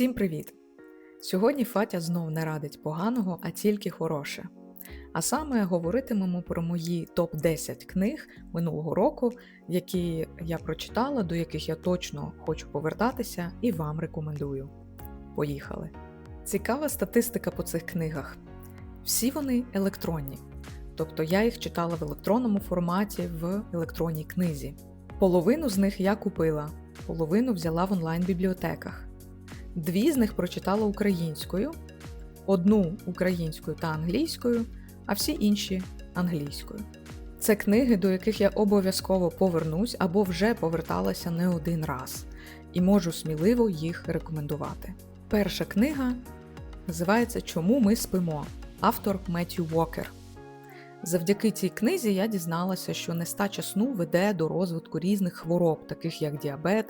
Всім привіт! Сьогодні Фатя знов не радить поганого, а тільки хороше. А саме говоритимемо про мої топ-10 книг минулого року, які я прочитала, до яких я точно хочу повертатися і вам рекомендую. Поїхали! Цікава статистика по цих книгах. Всі вони електронні, тобто я їх читала в електронному форматі в електронній книзі. Половину з них я купила, половину взяла в онлайн-бібліотеках. Дві з них прочитала українською, одну українською та англійською, а всі інші англійською. Це книги, до яких я обов'язково повернусь або вже поверталася не один раз, і можу сміливо їх рекомендувати. Перша книга називається Чому ми спимо? Автор Меттью Уокер. Завдяки цій книзі я дізналася, що нестача сну веде до розвитку різних хвороб, таких як діабет,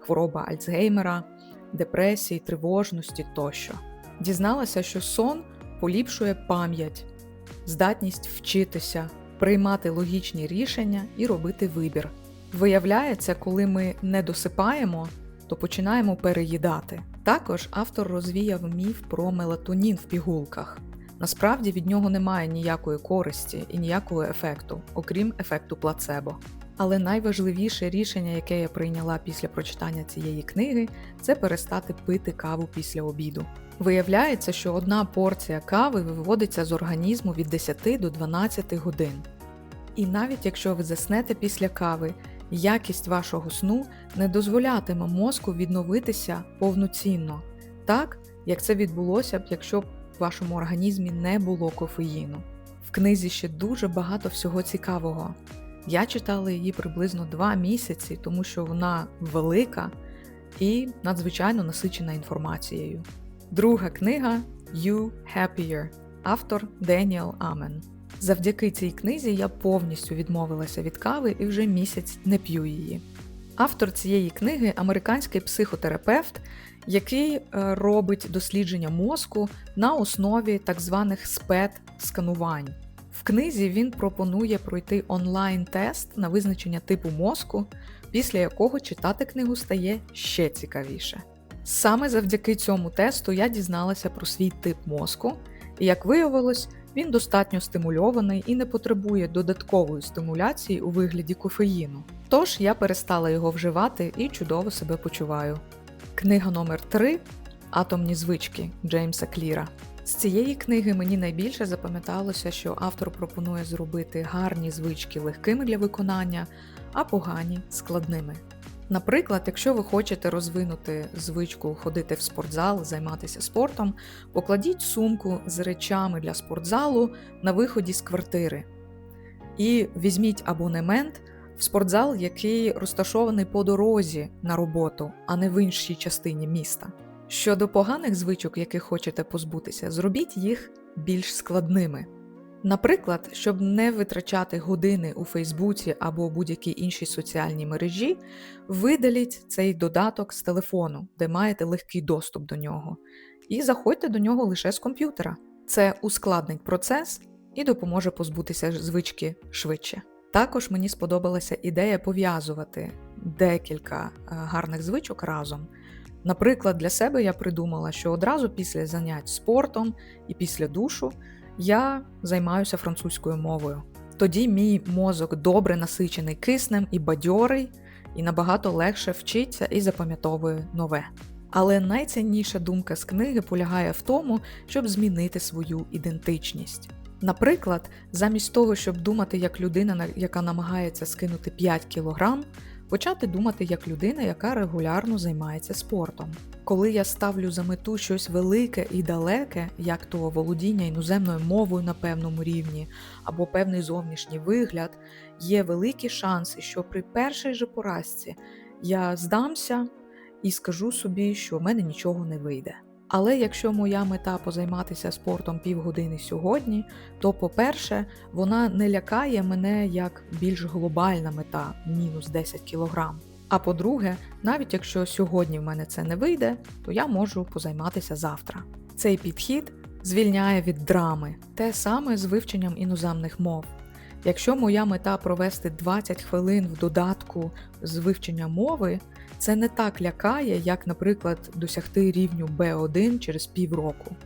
хвороба Альцгеймера, депресії, тривожності тощо. Дізналася, що сон поліпшує пам'ять, здатність вчитися, приймати логічні рішення і робити вибір. Виявляється, коли ми не досипаємо, то починаємо переїдати. Також автор розвіяв міф про мелатонін в пігулках. Насправді від нього немає ніякої користі і ніякого ефекту, окрім ефекту плацебо. Але найважливіше рішення, яке я прийняла після прочитання цієї книги, це перестати пити каву після обіду. Виявляється, що одна порція кави виводиться з організму від 10 до 12 годин. І навіть якщо ви заснете після кави, якість вашого сну не дозволятиме мозку відновитися повноцінно, так як це відбулося б, якщо б в вашому організмі не було кофеїну. В книзі ще дуже багато всього цікавого. Я читала її приблизно два місяці, тому що вона велика і надзвичайно насичена інформацією. Друга книга You Happier, автор Деніел Амен. Завдяки цій книзі я повністю відмовилася від кави і вже місяць не п'ю її. Автор цієї книги американський психотерапевт, який е, робить дослідження мозку на основі так званих спет-сканувань. В книзі він пропонує пройти онлайн-тест на визначення типу мозку, після якого читати книгу стає ще цікавіше. Саме завдяки цьому тесту я дізналася про свій тип мозку, і як виявилось, він достатньо стимульований і не потребує додаткової стимуляції у вигляді кофеїну. Тож я перестала його вживати і чудово себе почуваю. Книга номер 3 Атомні звички Джеймса Кліра. З цієї книги мені найбільше запам'яталося, що автор пропонує зробити гарні звички легкими для виконання, а погані складними. Наприклад, якщо ви хочете розвинути звичку ходити в спортзал, займатися спортом, покладіть сумку з речами для спортзалу на виході з квартири. І візьміть абонемент в спортзал, який розташований по дорозі на роботу, а не в іншій частині міста. Щодо поганих звичок, яких хочете позбутися, зробіть їх більш складними. Наприклад, щоб не витрачати години у Фейсбуці або будь-якій іншій соціальній мережі, видаліть цей додаток з телефону, де маєте легкий доступ до нього, і заходьте до нього лише з комп'ютера. Це ускладнить процес і допоможе позбутися звички швидше. Також мені сподобалася ідея пов'язувати декілька е, гарних звичок разом. Наприклад, для себе я придумала, що одразу після занять спортом і після душу я займаюся французькою мовою. Тоді мій мозок добре насичений киснем і бадьорий, і набагато легше вчиться і запам'ятовує нове. Але найцінніша думка з книги полягає в тому, щоб змінити свою ідентичність. Наприклад, замість того, щоб думати як людина, яка намагається скинути 5 кілограм, почати думати як людина, яка регулярно займається спортом. Коли я ставлю за мету щось велике і далеке, як то володіння іноземною мовою на певному рівні, або певний зовнішній вигляд, є великі шанси, що при першій же поразці я здамся і скажу собі, що в мене нічого не вийде. Але якщо моя мета позайматися спортом півгодини сьогодні, то, по-перше, вона не лякає мене як більш глобальна мета мінус 10 кг. А по-друге, навіть якщо сьогодні в мене це не вийде, то я можу позайматися завтра. Цей підхід звільняє від драми, те саме з вивченням іноземних мов. Якщо моя мета провести 20 хвилин в додатку з вивчення мови, Це не так лякає, як, наприклад, досягти рівню B1 через півроку.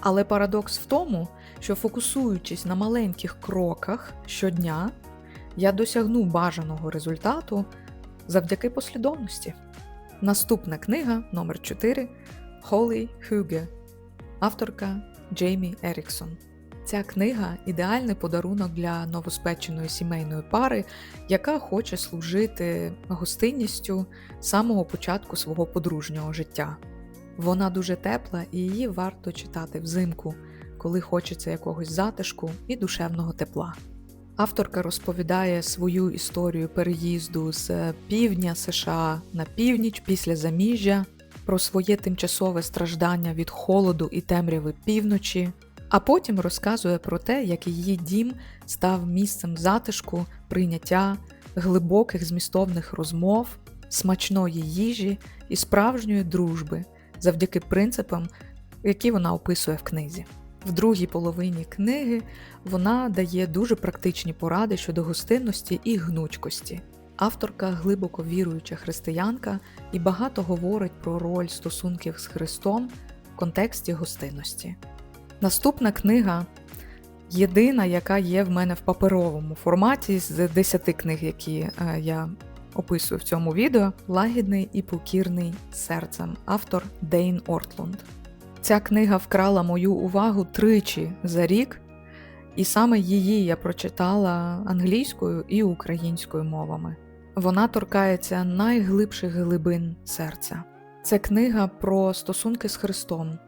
Але парадокс в тому, що фокусуючись на маленьких кроках щодня, я досягну бажаного результату завдяки послідовності. Наступна книга номер 4 Холі Huge, авторка Джеймі Еріксон. Ця книга ідеальний подарунок для новоспеченої сімейної пари, яка хоче служити гостинністю з самого початку свого подружнього життя. Вона дуже тепла і її варто читати взимку, коли хочеться якогось затишку і душевного тепла. Авторка розповідає свою історію переїзду з півдня США на північ після заміжжя, про своє тимчасове страждання від холоду і темряви півночі, а потім розказує про те, як її дім став місцем затишку, прийняття, глибоких змістовних розмов, смачної їжі і справжньої дружби завдяки принципам, які вона описує в книзі. В другій половині книги вона дає дуже практичні поради щодо гостинності і гнучкості. Авторка глибоко віруюча християнка і багато говорить про роль стосунків з Христом в контексті гостинності. Наступна книга єдина, яка є в мене в паперовому форматі з 10 книг, які е, я описую в цьому відео, лагідний і покірний серцем, автор Дейн Ортлунд. Ця книга вкрала мою увагу тричі за рік, і саме її я прочитала англійською і українською мовами. Вона торкається найглибших глибин серця. Це книга про стосунки з Христом,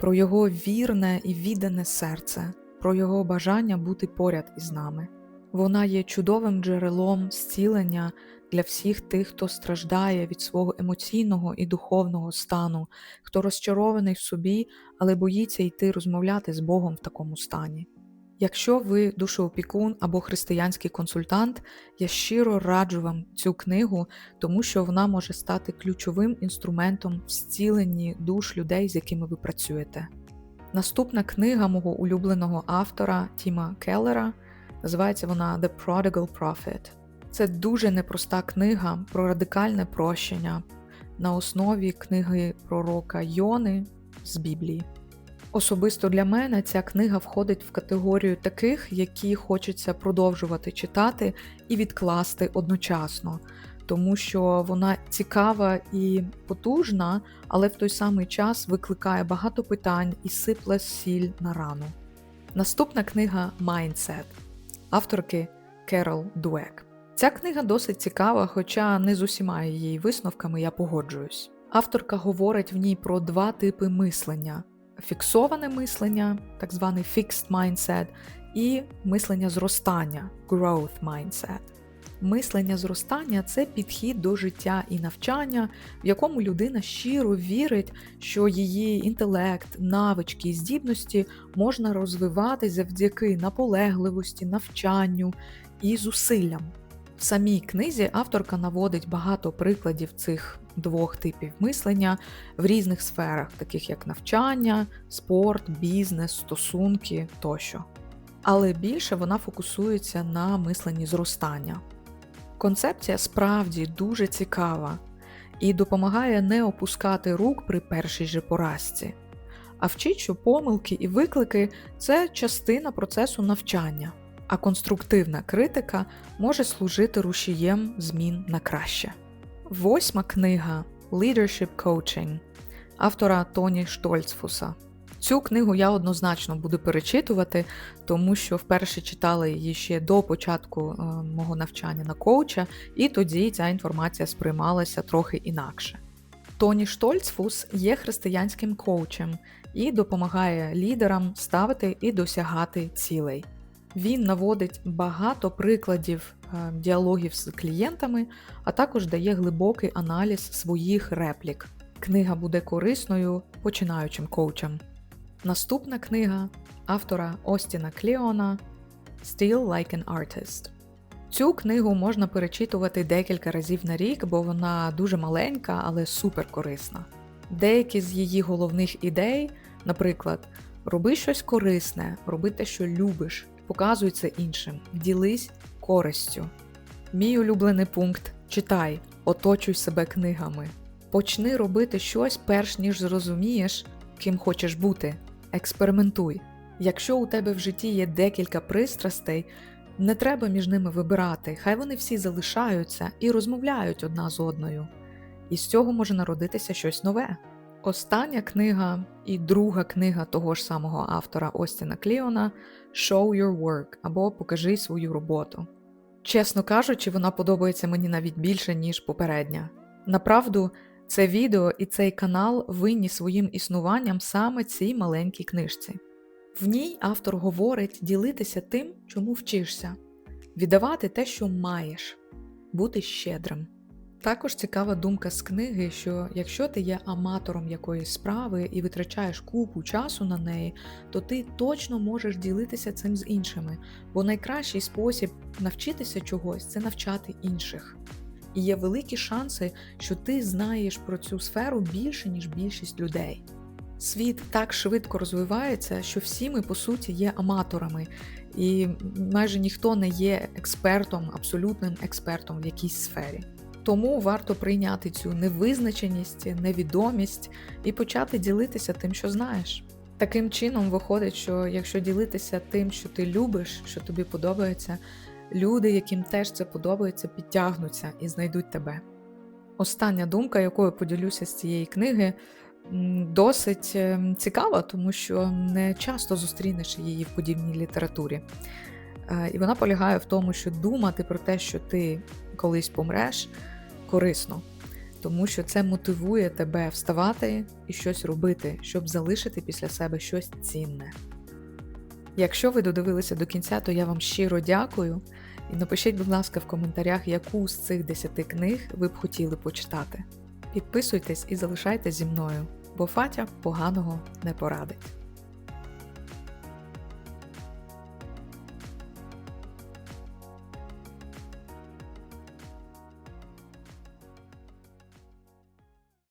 про його вірне і віддане серце, про його бажання бути поряд із нами. Вона є чудовим джерелом зцілення для всіх тих, хто страждає від свого емоційного і духовного стану, хто розчарований в собі, але боїться йти розмовляти з Богом в такому стані. Якщо ви душоопікун або християнський консультант, я щиро раджу вам цю книгу, тому що вона може стати ключовим інструментом в зціленні душ людей, з якими ви працюєте. Наступна книга мого улюбленого автора Тіма Келлера називається вона The Prodigal Prophet. Це дуже непроста книга про радикальне прощення на основі книги пророка Йони з Біблії. Особисто для мене ця книга входить в категорію таких, які хочеться продовжувати читати і відкласти одночасно, тому що вона цікава і потужна, але в той самий час викликає багато питань і сипле сіль на рану. Наступна книга Mindset авторки Керол Дуек. Ця книга досить цікава, хоча не з усіма її висновками я погоджуюсь. Авторка говорить в ній про два типи мислення: фіксоване мислення, так званий fixed mindset, і мислення зростання growth mindset. Мислення зростання це підхід до життя і навчання, в якому людина щиро вірить, що її інтелект, навички і здібності можна розвивати завдяки наполегливості, навчанню і зусиллям. В самій книзі авторка наводить багато прикладів цих двох типів мислення в різних сферах, таких як навчання, спорт, бізнес, стосунки тощо. Але більше вона фокусується на мисленні зростання. Концепція справді дуже цікава і допомагає не опускати рук при першій же поразці, а вчить, що помилки і виклики це частина процесу навчання а конструктивна критика може служити рушієм змін на краще. Восьма книга Leadership Coaching автора Тоні Штольцфуса. Цю книгу я однозначно буду перечитувати, тому що вперше читала її ще до початку е, мого навчання на коуча, і тоді ця інформація сприймалася трохи інакше. Тоні Штольцфус є християнським коучем і допомагає лідерам ставити і досягати цілей. Він наводить багато прикладів е, діалогів з клієнтами, а також дає глибокий аналіз своїх реплік. Книга буде корисною починаючим коучам. Наступна книга автора Остіна Кліона Still Like an Artist. Цю книгу можна перечитувати декілька разів на рік, бо вона дуже маленька, але супер корисна. Деякі з її головних ідей, наприклад, роби щось корисне, роби те, що любиш, показуй це іншим, ділись користю. Мій улюблений пункт читай, Оточуй себе книгами. Почни робити щось, перш ніж зрозумієш, ким хочеш бути. Експериментуй. Якщо у тебе в житті є декілька пристрастей, не треба між ними вибирати, хай вони всі залишаються і розмовляють одна з одною. І з цього може народитися щось нове. Остання книга і друга книга того ж самого автора Остіна Кліона Show Your Work або Покажи свою роботу. Чесно кажучи, вона подобається мені навіть більше, ніж попередня. Направду, це відео і цей канал винні своїм існуванням саме цій маленькій книжці. В ній автор говорить ділитися тим, чому вчишся, віддавати те, що маєш, бути щедрим. Також цікава думка з книги, що якщо ти є аматором якоїсь справи і витрачаєш купу часу на неї, то ти точно можеш ділитися цим з іншими, бо найкращий спосіб навчитися чогось це навчати інших. І є великі шанси, що ти знаєш про цю сферу більше, ніж більшість людей. Світ так швидко розвивається, що всі ми по суті є аматорами, і майже ніхто не є експертом, абсолютним експертом в якійсь сфері. Тому варто прийняти цю невизначеність, невідомість і почати ділитися тим, що знаєш. Таким чином виходить, що якщо ділитися тим, що ти любиш, що тобі подобається, люди, яким теж це подобається, підтягнуться і знайдуть тебе. Остання думка, якою поділюся з цієї книги, досить ем, цікава, тому що не часто зустрінеш її в подібній літературі. Е, І вона полягає в тому, що думати про те, що ти колись помреш, корисно, тому що це мотивує тебе вставати і щось робити, щоб залишити після себе щось цінне. Якщо ви додивилися до кінця, то я вам щиро дякую. І напишіть, будь ласка, в коментарях, яку з цих 10 книг ви б хотіли почитати. Підписуйтесь і залишайтесь зі мною, бо Фатя поганого не порадить.